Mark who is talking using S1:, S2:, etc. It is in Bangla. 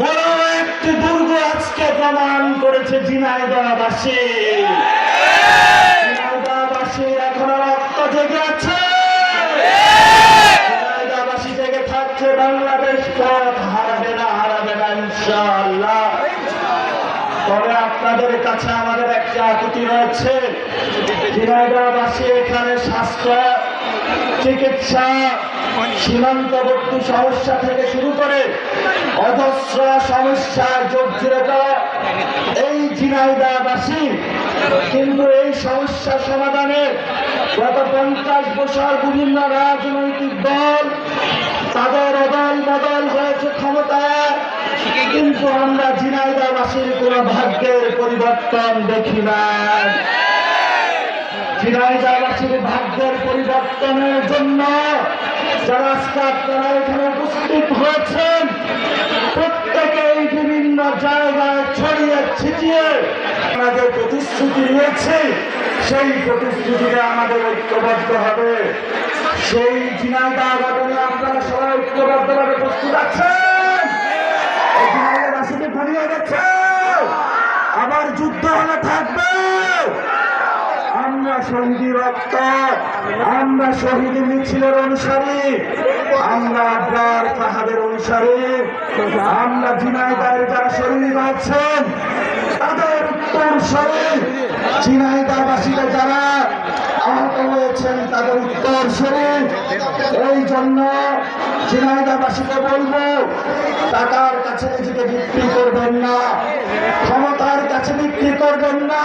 S1: বড় একটি দুর্গ আজকে প্রমাণ করেছে ঝিনাইদহবাসী। ঝিনাইদহবাসী এখনও রক্ত জেগে আছে। ঝিনাইদহবাসী জেগে থাকছে, বাংলাদেশ পথ হারাবে না হারাবে না, ইনশাআল্লাহ। তবে আপনাদের কাছে আমাদের একটা আকুতি রয়েছে। ঝিনাইদহবাসী এখানে স্বাস্থ্য চিকিৎসা, সীমান্তবর্তী সমস্যা থেকে শুরু করে অজস্র সমস্যা জর্জরিত এই ঝিনাইদহবাসী। কিন্তু এই সমস্যা সমাধানে গত পঞ্চাশ বছর বিভিন্ন রাজনৈতিক দল তাদের অদল বদল হয়েছে ক্ষমতায়। কিন্তু আমরা ঝিনাইদহবাসীর কোন ভাগ্যের পরিবর্তন দেখি না। ঝিনাইদহবাসীর ভাগ্যের পরিবর্তনের জন্য। যারা আজকে এখানে উপস্থিত হয়েছেন প্রত্যেকেই বিভিন্ন জায়গায় ছড়িয়ে ছিটিয়ে আমাদের প্রতিশ্রুতি নিয়েছে সেই প্রতিশ্রুতিতে আমাদের ঐক্যবদ্ধ হবে। সেই ঝিনাইদহ গঠনে আপনারা সবাই ঐক্যবদ্ধভাবে প্রস্তুত আছেন? আবার যুদ্ধ হলে থাকবে আমরা শহীদি রক্ত আমরা শহীদ মিছিলের অনুসারী। আমরা আব্রার ফাহাদের অনুসারী। আমরা ঝিনাইদার যারা শহীদ আছেন, তাদের উত্তর শরীর ঝিনাইদাবাসীরা যারা আহত হয়েছেন, তাদের উত্তর শরীর এই জন্য ঝিনাইদাবাসীকে বলব, টাকার কাছে নিজেকে বিক্রি করবেন না, ক্ষমতার কাছে বিক্রি করবেন না।